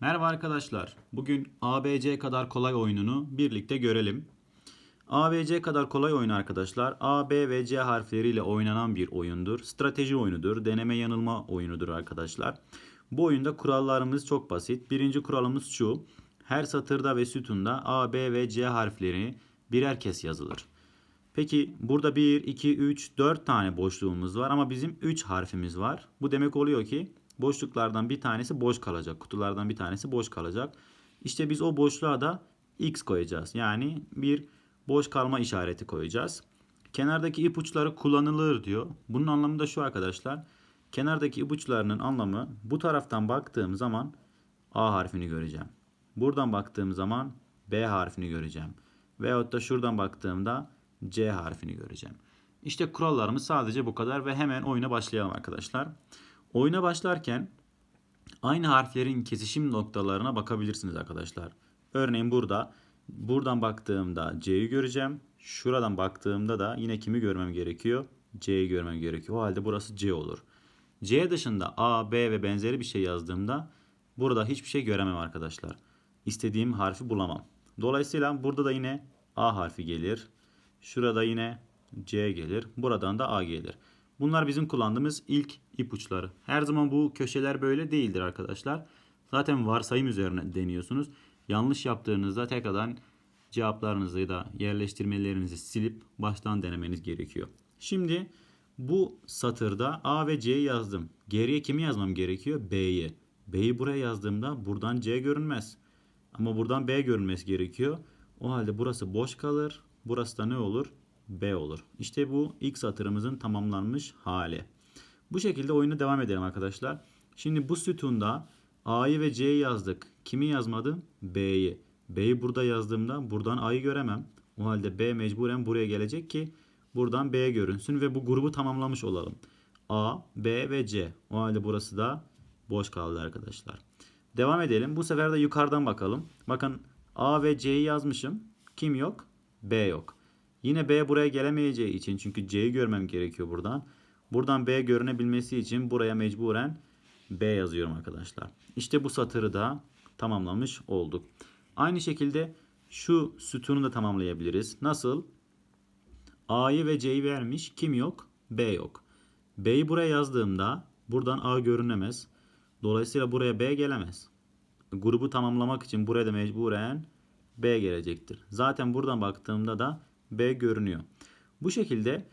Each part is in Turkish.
Merhaba arkadaşlar. Bugün ABC kadar kolay oyununu birlikte görelim. ABC kadar kolay oyun arkadaşlar. A, B ve C harfleriyle oynanan bir oyundur. Strateji oyunudur. Deneme yanılma oyunudur arkadaşlar. Bu oyunda kurallarımız çok basit. Birinci kuralımız şu. Her satırda ve sütunda A, B ve C harfleri birer kez yazılır. Peki burada 1, 2, 3, 4 tane boşluğumuz var ama bizim 3 harfimiz var. Bu demek oluyor ki boşluklardan bir tanesi boş kalacak. Kutulardan bir tanesi boş kalacak. İşte biz o boşluğa da X koyacağız. Yani bir boş kalma işareti koyacağız. Kenardaki ipuçları kullanılır diyor. Bunun anlamı da şu arkadaşlar. Kenardaki ipuçlarının anlamı bu taraftan baktığım zaman A harfini göreceğim. Buradan baktığım zaman B harfini göreceğim. Veyahut da şuradan baktığımda C harfini göreceğim. İşte kurallarımız sadece bu kadar ve hemen oyuna başlayalım arkadaşlar. Oyuna başlarken aynı harflerin kesişim noktalarına bakabilirsiniz arkadaşlar. Örneğin burada buradan baktığımda C'yi göreceğim. Şuradan baktığımda da yine kimi görmem gerekiyor? C'yi görmem gerekiyor. O halde burası C olur. C dışında A, B ve benzeri bir şey yazdığımda burada hiçbir şey göremem arkadaşlar. İstediğim harfi bulamam. Dolayısıyla burada da yine A harfi gelir. Şurada yine C gelir. Buradan da A gelir. Bunlar bizim kullandığımız ilk ipuçları. Her zaman bu köşeler böyle değildir arkadaşlar. Zaten varsayım üzerine deniyorsunuz. Yanlış yaptığınızda tekrardan cevaplarınızı da yerleştirmelerinizi silip baştan denemeniz gerekiyor. Şimdi bu satırda A ve C'yi yazdım. Geriye kimi yazmam gerekiyor? B'yi. B'yi buraya yazdığımda buradan C görünmez. Ama buradan B görünmesi gerekiyor. O halde burası boş kalır. Burası da ne olur? B olur. İşte bu ilk satırımızın tamamlanmış hali. Bu şekilde oyuna devam edelim arkadaşlar. Şimdi bu sütunda A'yı ve C'yi yazdık. Kimi yazmadım? B'yi. B'yi burada yazdığımda buradan A'yı göremem. O halde B mecburen buraya gelecek ki buradan B görünsün ve bu grubu tamamlamış olalım. A, B ve C. O halde burası da boş kaldı arkadaşlar. Devam edelim. Bu sefer de yukarıdan bakalım. Bakın A ve C'yi yazmışım. Kim yok? B yok. Yine B buraya gelemeyeceği için çünkü C'yi görmem gerekiyor buradan. Buradan B görünebilmesi için buraya mecburen B yazıyorum arkadaşlar. İşte bu satırı da tamamlamış olduk. Aynı şekilde şu sütunu da tamamlayabiliriz. Nasıl? A'yı ve C'yi vermiş. Kim yok? B yok. B'yi buraya yazdığımda buradan A görünemez. Dolayısıyla buraya B gelemez. Grubu tamamlamak için buraya da mecburen B gelecektir. Zaten buradan baktığımda da B görünüyor. Bu şekilde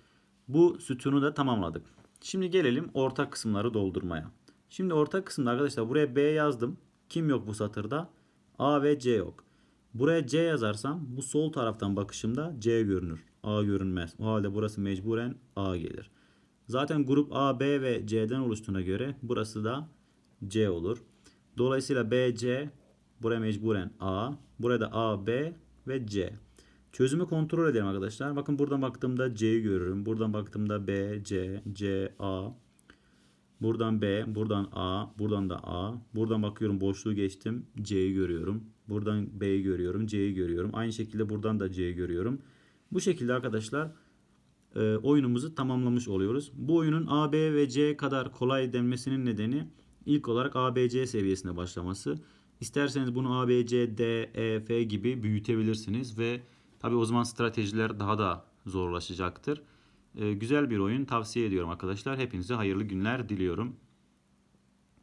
bu sütunu da tamamladık. Şimdi gelelim ortak kısımları doldurmaya. Şimdi ortak kısımda arkadaşlar buraya B yazdım. Kim yok bu satırda? A ve C yok. Buraya C yazarsam bu sol taraftan bakışımda C görünür. A görünmez. O halde burası mecburen A gelir. Zaten grup A, B ve C'den oluştuğuna göre burası da C olur. Dolayısıyla B, C buraya mecburen A. Burada A, B ve C. Çözümü kontrol edelim arkadaşlar. Bakın buradan baktığımda C'yi görürüm. Buradan baktığımda B, C, C, A. Buradan B, buradan A, buradan da A. Buradan bakıyorum boşluğu geçtim. C'yi görüyorum. Buradan B'yi görüyorum. C'yi görüyorum. Aynı şekilde buradan da C'yi görüyorum. Bu şekilde arkadaşlar e, oyunumuzu tamamlamış oluyoruz. Bu oyunun A, B ve C kadar kolay denmesinin nedeni ilk olarak A, B, C seviyesine başlaması. İsterseniz bunu A, B, C, D, E, F gibi büyütebilirsiniz ve tabi o zaman stratejiler daha da zorlaşacaktır. E, güzel bir oyun tavsiye ediyorum arkadaşlar. Hepinize hayırlı günler diliyorum.